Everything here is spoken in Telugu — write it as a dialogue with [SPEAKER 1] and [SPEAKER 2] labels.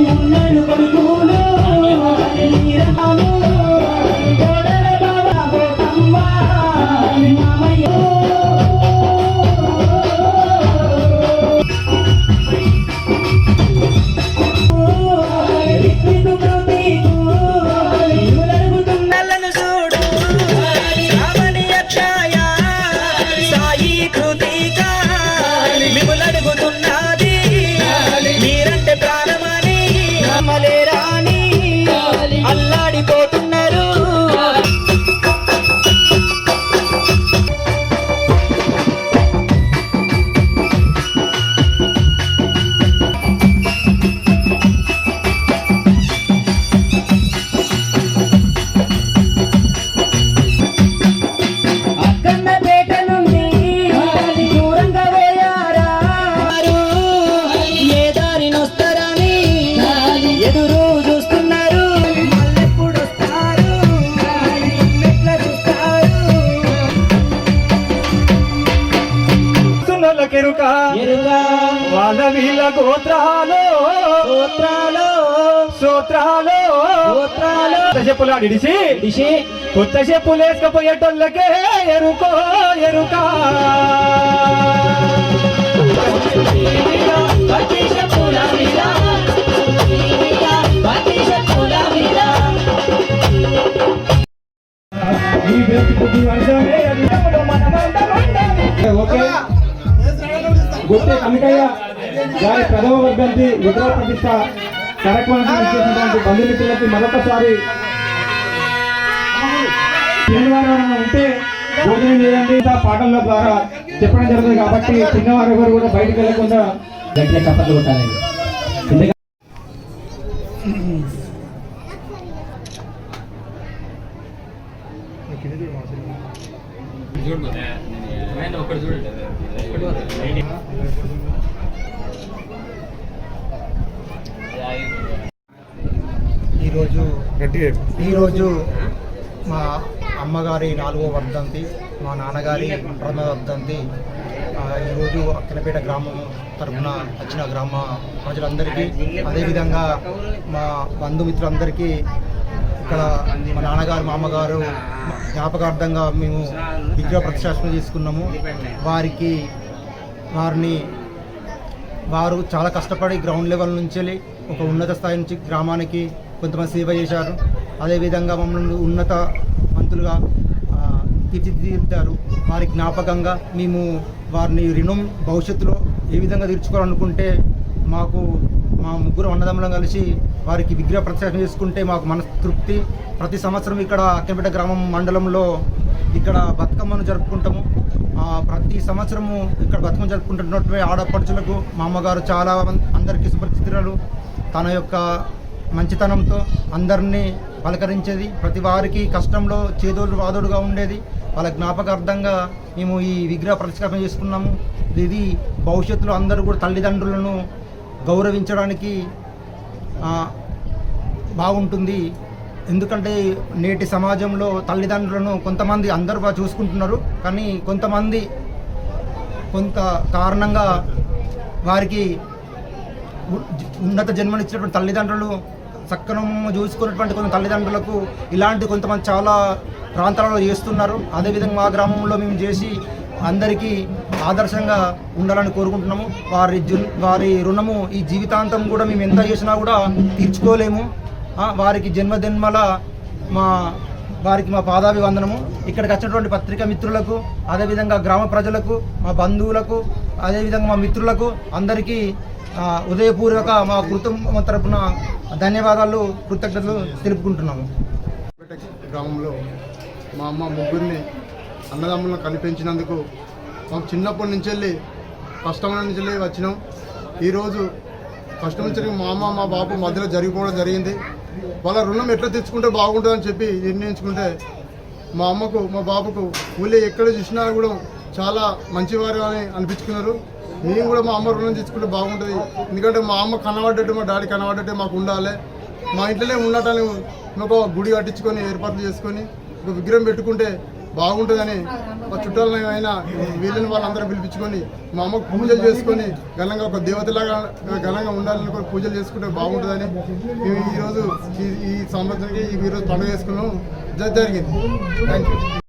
[SPEAKER 1] no
[SPEAKER 2] కెరుక
[SPEAKER 1] ఎరుగా
[SPEAKER 2] వాళ్ళ వీళ్ళ గోత్రాలు
[SPEAKER 1] సూత్రాలు
[SPEAKER 2] సూత్రాలు
[SPEAKER 1] గోత్రాలు దిశి
[SPEAKER 2] కొత్త చెప్పులు వేసుకపోయేటోళ్ళకే ఎరుకో. ఎరుక
[SPEAKER 1] బతీష పూల మీద
[SPEAKER 2] కనకయ్య గారి ప్రథమ వర్గంతి విగ్రహ ప్రతిష్ట కార్యక్రమానికి ఇచ్చేసినటువంటి బంధుమిత్రులకి మరొకసారి శనివారం ఉంటే భోజనం చేయండి. పాటల ద్వారా చెప్పడం జరుగుతుంది కాబట్టి చిన్నవారు ఎవరు కూడా బయటకు వెళ్ళకుండా
[SPEAKER 1] గట్టిగా చప్పట్లు కొట్టాలి.
[SPEAKER 3] ఈరోజు ఈరోజు మా అమ్మగారి నాలుగో వర్ధంతి మా నాన్నగారి ప్రథమ వర్ధంతి. ఈరోజు అక్కనపేట గ్రామం తరఫున వచ్చిన గ్రామ ప్రజలందరికీ అదేవిధంగా మా బంధుమిత్రులందరికీ ఇక్కడ మా నాన్నగారు మా అమ్మగారు జ్ఞాపకార్థంగా మేము విగ్రహ ప్రతిష్టాపన చేసుకున్నాము. వారికి వారిని వారు చాలా కష్టపడి గ్రౌండ్ లెవెల్ నుంచి వెళ్ళి ఒక ఉన్నత స్థాయి నుంచి గ్రామానికి కొంతమంది సేవ చేశారు. అదేవిధంగా మమ్మల్ని ఉన్నత మంతులుగా తీర్చిదిద్దారు. వారి జ్ఞాపకంగా మేము వారిని రుణం భవిష్యత్తులో ఏ విధంగా తీర్చుకోవాలనుకుంటే మాకు మా ముగ్గురు అన్నదమ్ములం కలిసి వారికి విగ్రహ ప్రత్యక్షం చేసుకుంటే మాకు మనస్తృప్తి. ప్రతి సంవత్సరం ఇక్కడ అక్కంపేట గ్రామం మండలంలో ఇక్కడ బతుకమ్మను జరుపుకుంటాము. ప్రతి సంవత్సరము ఇక్కడ బతుకమ్మ జరుపుకుంటున్నటువంటి ఆడపడుచులకు మా అమ్మగారు చాలా అందరికీ సుపరిచితురాలు తన యొక్క మంచితనంతో అందరినీ పలకరించేది. ప్రతి వారికి కష్టంలో చేదోడు వాదోడుగా ఉండేది. వాళ్ళ జ్ఞాపకార్థంగా మేము ఈ విగ్రహ ప్రతిష్టాపన చేసుకున్నాము. ఇది భవిష్యత్తులో అందరూ కూడా తల్లిదండ్రులను గౌరవించడానికి బాగుంటుంది. ఎందుకంటే నేటి సమాజంలో తల్లిదండ్రులను కొంతమంది అందరూ బాగా చూసుకుంటున్నారు. కానీ కొంతమంది కొంత కారణంగా వారికి ఉన్నత జన్మనిచ్చినటువంటి తల్లిదండ్రులు సక్కనం చూసుకున్నటువంటి కొంత తల్లిదండ్రులకు ఇలాంటి కొంతమంది చాలా ప్రాంతాలలో చేస్తున్నారు. అదేవిధంగా మా గ్రామంలో మేము చేసి అందరికీ ఆదర్శంగా ఉండాలని కోరుకుంటున్నాము. వారి జు- వారి రుణము ఈ జీవితాంతం కూడా మేము ఎంత చేసినా కూడా తీర్చుకోలేము. వారికి జన్మజన్మల మా వారికి మా పాదాభివందనము. ఇక్కడికి వచ్చినటువంటి పత్రికా మిత్రులకు అదేవిధంగా గ్రామ ప్రజలకు మా బంధువులకు అదేవిధంగా మా మిత్రులకు అందరికీ ఉదయపూర్వక మా కుటుంబం తరపున ధన్యవాదాలు కృతజ్ఞతలు తెలుపుకుంటున్నాము.
[SPEAKER 4] గ్రామంలో మా అమ్మ ముగ్గురిని అన్నదమ్ములను కనిపించినందుకు మాకు చిన్నప్పటి నుంచి వెళ్ళి కష్టం నుంచి వెళ్ళి వచ్చినాం. ఈరోజు కష్టం నుంచి మా అమ్మ మా బాబు మధ్యలో జరిగిపోవడం జరిగింది. వాళ్ళ రుణం ఎట్లా తెచ్చుకుంటే బాగుంటుందని చెప్పి నిర్ణయించుకుంటే మా అమ్మకు మా బాబుకు ఊళ్ళో ఎక్కడ చూసినా కూడా చాలా మంచివారు అని అనిపించుకున్నారు. మేము కూడా మా అమ్మ రుణం తెచ్చుకుంటే బాగుంటుంది. ఎందుకంటే మా అమ్మ కనబడ్డట్టు మా డాడీ కనబడ్డట్టు మాకు ఉండాలి. మా ఇంట్లోనే ఉండటాన్ని ఒక గుడి కట్టించుకొని ఏర్పాట్లు చేసుకొని ఒక విగ్రహం పెట్టుకుంటే బాగుంటుందని మా చుట్టాలని అయినా వీళ్ళని వాళ్ళందరూ పిలిపించుకొని మా అమ్మకు పూజలు చేసుకొని ఘనంగా ఒక దేవతలాగా ఘనంగా ఉండాలని కూడా పూజలు చేసుకుంటే బాగుంటుందని మేము ఈరోజు ఈ ఈ సంవత్సరానికి ఈరోజు పండుగ చేసుకున్నాం. జరిగింది. Thank you